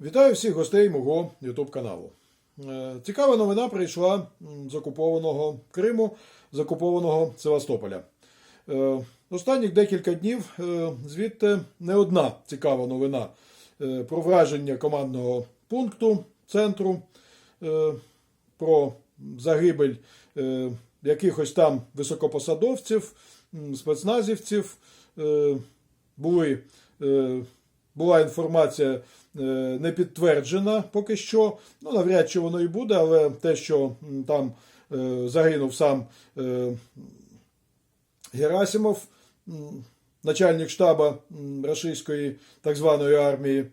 Вітаю всіх гостей мого YouTube каналу. Е, Цікава новина прийшла з окупованого Криму, з окупованого Севастополя. Е, Останніх декілька днів е, звідти не одна цікава новина про враження командного пункту центру, про загибель якихось там високопосадовців, спецназівців. Були була інформація е, не підтверджена поки що. Ну, навряд чи воно і буде, але те, що там е, загинув сам е, Герасимов, начальник штабу російської так званої армії.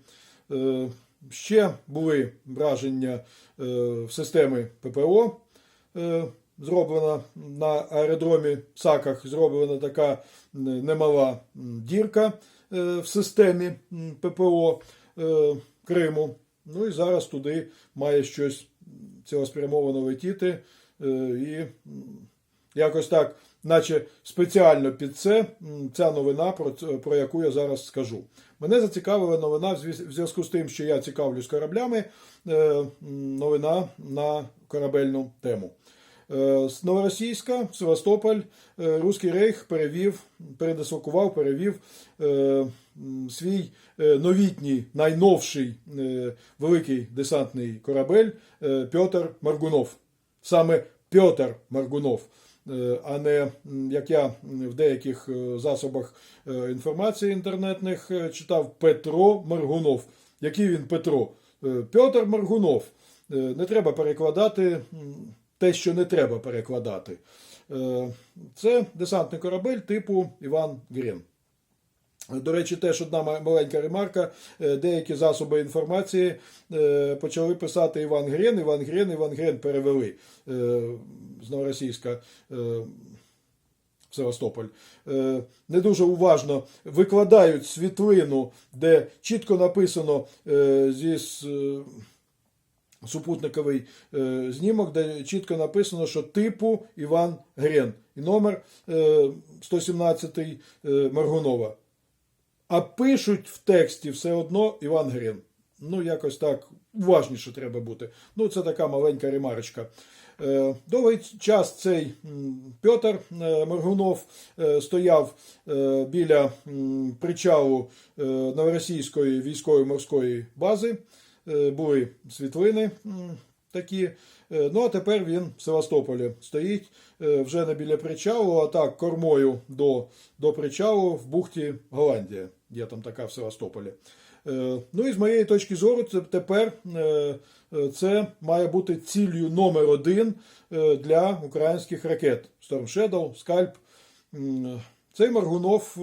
Ще були враження в системи ППО. Зроблена на аеродромі Саках, зроблена така немала дірка в системі ППО е, Криму. Ну і зараз туди має щось цілеспрямовано летіти. е, І якось так, наче спеціально під це ця новина, про, про яку я зараз скажу. Мене зацікавила новина в зв'язку з тим, що я цікавлюсь кораблями. е, Новина на корабельну тему. Е, З Новоросійська, Севастополь, е, Руський Рейх перевів, передислокував, перевів е, свій е, новітній, найновший е, великий десантний корабель е, Пьотр Маргунов. Саме Пьотр Маргунов, е, а не як я в деяких е, засобах е, інформації інтернетних е, читав Петро Маргунов. Який він Петро? Е, Пьотр Маргунов. Е, Не треба перекладати те, що не треба перекладати. Е, Це десантний корабель типу Іван Грін. До речі, теж одна маленька ремарка. Е, Деякі засоби інформації е, почали писати Іван Грен, Іван Грен, Іван Грен перевели з новоросійська Севастополь. Не дуже уважно викладають світлину, де чітко написано зі супутниковий е, знімок, де чітко написано, що типу Іван Грен і номер е, 117 е, Маргунова. А пишуть в тексті все одно Іван Грин. Ну, якось так уважніше треба бути. Ну, це така маленька ремарочка. Е, Довгий час цей Пьотр е, Моргунов е, стояв біля причалу Новоросійської військової морської бази. Е, Були світлини такі. Е, Ну, а тепер він в Севастополі стоїть е, вже не біля причалу, а так кормою до, до причалу в бухті Голландія. Є там така в Севастополі. Ну і з моєї точки зору, це тепер це має бути ціллю номер один для українських ракет Storm Shadow, Scalp. Цей Маргунов е,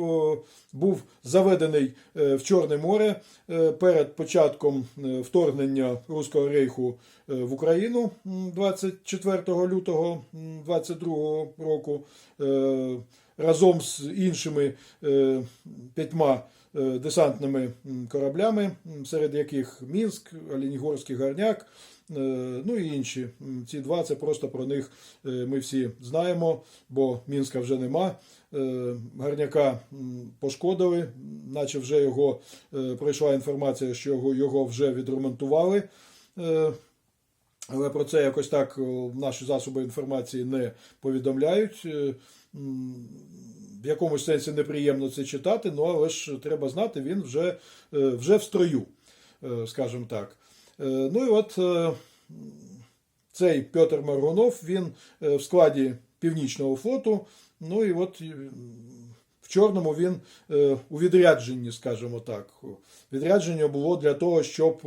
був заведений е, в Чорне море е, перед початком вторгнення Руського рейху в Україну м, 24 лютого 22 року разом з іншими п'ятьма десантними кораблями, серед яких Мінськ, Оленігорський Гарняк, е, ну і інші. Ці два це просто про них е, ми всі знаємо, бо Мінська вже нема. Е, Гарняка пошкодили, наче вже його е, пройшла інформація, що його, вже відремонтували. Е, Але про це якось так е, наші засоби інформації не повідомляють. В якомусь сенсі неприємно це читати, ну але ж треба знати, він вже, е, вже в строю, е, скажімо так. Е, Ну і от цей Петр Маргунов, він в складі Північного флоту. Ну і от в Чорному він у відрядженні, скажімо так. Відрядження було для того, щоб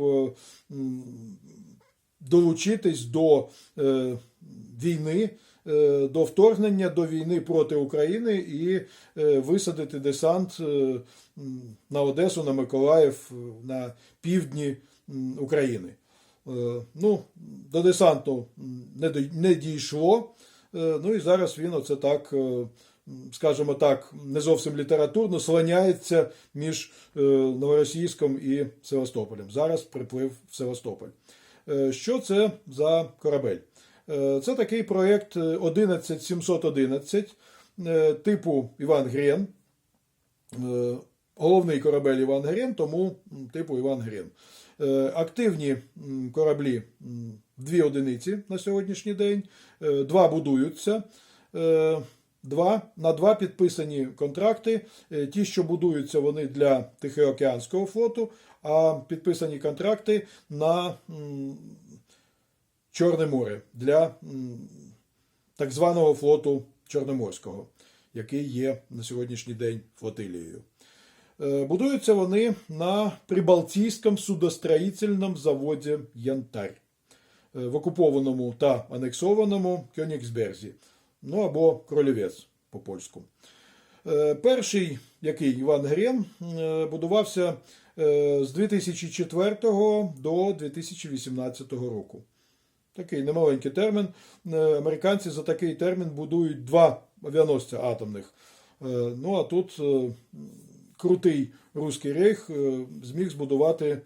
долучитись до війни, до вторгнення до війни проти України і е, висадити десант е, на Одесу, на Миколаїв, е, на півдні України. Е, Ну, до десанту не дійшло. Е, Ну і зараз він оце так, е, скажімо так, не зовсім літературно слоняється між е, Новоросійськом і Севастополем. Зараз приплив в Севастополь. Е, Що це за корабель? Е, Це такий проєкт е, 11711 е, типу Іван Грен. Е, головний корабель Іван Грен, тому типу Іван Грен. Е, Активні кораблі дві одиниці на сьогоднішній день, Е, два будуються. Е, Два, на два підписані контракти. Е, Ті, що будуються, вони для Тихоокеанського флоту, а підписані контракти на Чорне море для так званого флоту Чорноморського, який є на сьогоднішній день флотилією. Е, Будуються вони на Прибалтійському судостроїтельному заводі Янтарь е, в окупованому та анексованому Кьонігсберзі, ну або Кролівець по польську. Е, Перший, який Іван Грен, будувався з 2004 до 2018 року. Такий немаленький термін. Е, Американці за такий термін будують два авіаносця атомних. Е, Ну а тут е, крутий руський рейх зміг збудувати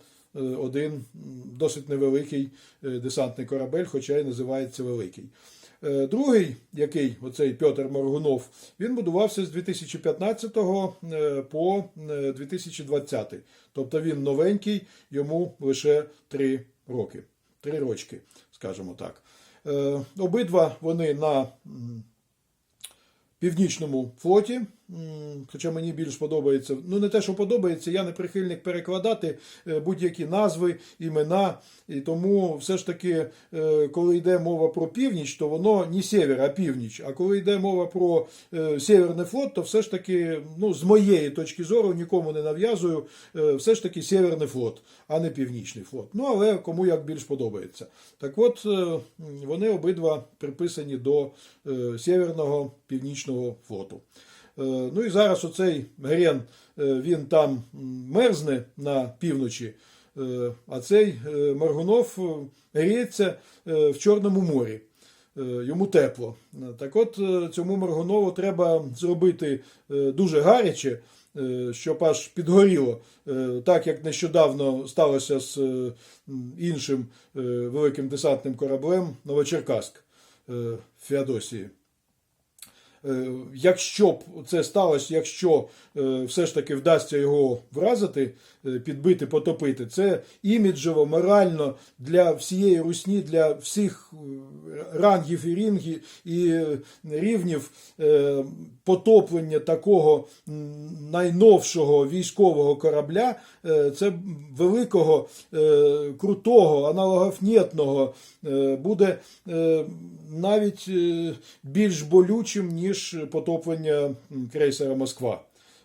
один досить невеликий десантний корабель, хоча й називається великий. Другий, який оцей Петр Моргунов, він будувався з 2015 е, по е, 2020. Тобто він новенький, йому лише три роки. Три рочки, скажімо так. Е, Обидва вони на північному флоті. Хоча мені більш подобається, ну не те, що подобається, я не прихильник перекладати е, будь-які назви, імена. І тому все ж таки, е, коли йде мова про північ, то воно не север, а північ. А коли йде мова про е, Северний флот, то все ж таки, ну, з моєї точки зору, нікому не нав'язую, все ж таки Северний флот, а не Північний флот. Ну, але кому як більш подобається. Так от, вони обидва приписані до Северного Північного флоту. Е, Ну і зараз оцей Грен, е, він там мерзне на півночі, е, а цей Маргунов гріється в Чорному морі. Йому тепло. Так от цьому Маргунову треба зробити дуже гаряче, щоб аж підгоріло, так як нещодавно сталося з іншим великим десантним кораблем Новочеркаськ е, в Феодосії. Е, Якщо б це сталося, якщо е, все ж таки вдасться його вразити, е, підбити, потопити, це іміджево, морально для всієї русні, для всіх рангів і рінгів і рівнів потоплення такого найновшого військового корабля, це великого, крутого, аналогофнітного буде навіть більш болючим, ніж потоплення крейсера Москва.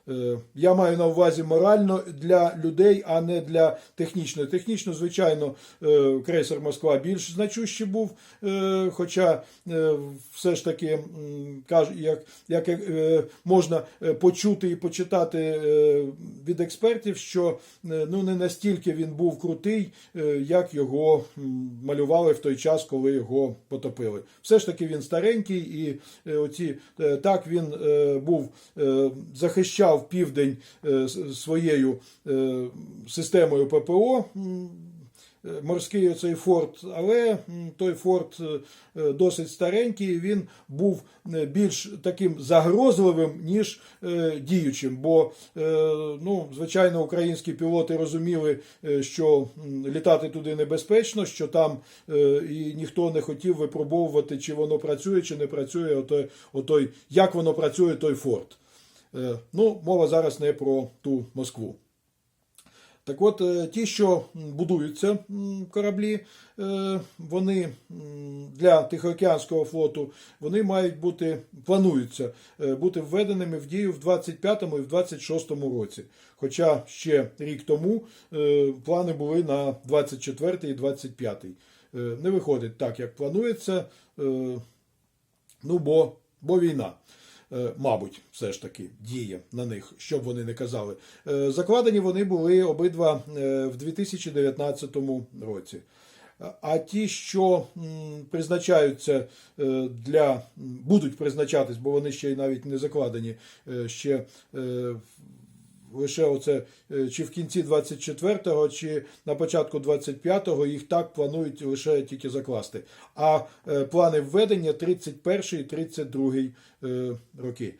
Е, Я маю на увазі морально для людей, а не для технічно. Технічно, звичайно, е, крейсер Москва більш значущий був, е, хоча все ж таки як, як можна почути і почитати від експертів, що ну не настільки він був крутий, як його малювали в той час, коли його потопили. Все ж таки він старенький, і оці так він був е, захищав південь е, своєю е, системою ППО. е, Морський оцей форт, але той форт досить старенький, він був більш таким загрозливим, ніж діючим. Бо, ну, звичайно, українські пілоти розуміли, що літати туди небезпечно, що там і ніхто не хотів випробовувати, чи воно працює, чи не працює, отой, отой, як воно працює той форт. Е, Ну, мова зараз не про ту Москву. Так от, е, ті, що будуються кораблі, е, вони для Тихоокеанського флоту вони мають бути, плануються бути введеними в дію в 25-му і в 26-му році. Хоча ще рік тому плани були на 24-й і 25-й. Е, Не виходить так, як планується. Ну, бо, бо війна. Е, Мабуть, все ж таки діє на них, щоб вони не казали. Е, Закладені вони були обидва е, в 2019 році. А- ті, що призначаються для будуть призначатись, бо вони ще й навіть не закладені ще е, лише оце е, чи в кінці 24-го, чи на початку 25-го їх так планують лише тільки закласти. А е, плани введення 31 і 32 е, роки.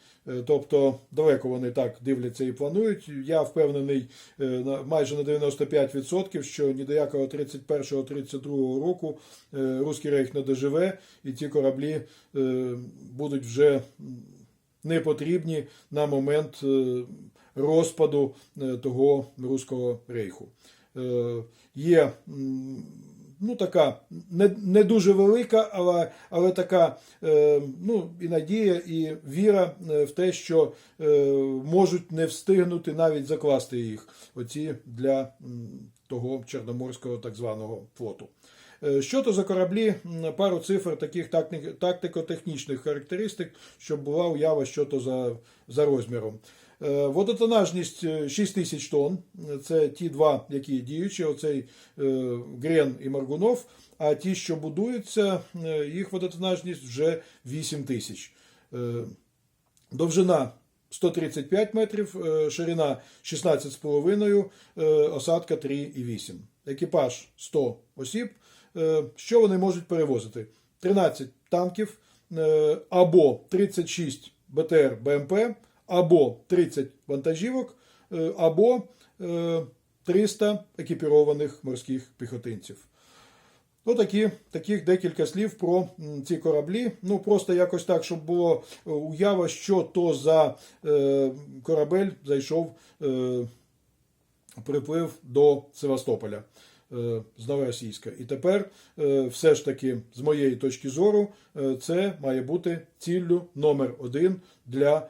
Тобто далеко вони так дивляться і планують. Я впевнений на майже на 95%, що ні до якого 31-32 року Руський рейх не доживе, і ці кораблі будуть вже не потрібні на момент розпаду е, того Руського рейху. Е, Є ну, така не, не дуже велика, але, але така е, ну, і надія, і віра в те, що можуть не встигнути навіть закласти їх оці для того Чорноморського так званого флоту. Що то за кораблі? Пару цифр таких тактико-технічних характеристик, щоб була уява, що то за, за розміром. Е, Водотонажність е, 6 тисяч тонн. Це ті два, які діючі, оцей е, Грен і Маргунов. А ті, що будуються, е, їх водотонажність вже 8 тисяч. Е, Довжина 135 метрів, е, ширина 16,5, е, осадка 3,8. Екіпаж 100 осіб. Е, Що вони можуть перевозити? 13 танків е, або 36 БТР БМП, або 30 вантажівок, е, або е, 300 екіпірованих морських піхотинців. Ну, такі, таких декілька слів про ці кораблі. Ну, просто якось так, щоб було е, уява, що то за е, корабель зайшов е, приплив до Севастополя е, з Новоросійська. І тепер, е, все ж таки, з моєї точки зору, е, це має бути ціллю номер один для е,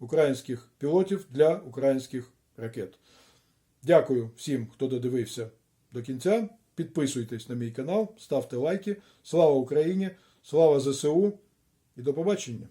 українських пілотів, для українських ракет. Дякую всім, хто додивився до кінця. Підписуйтесь на мій канал, ставте лайки. Слава Україні! Слава ЗСУ і до побачення!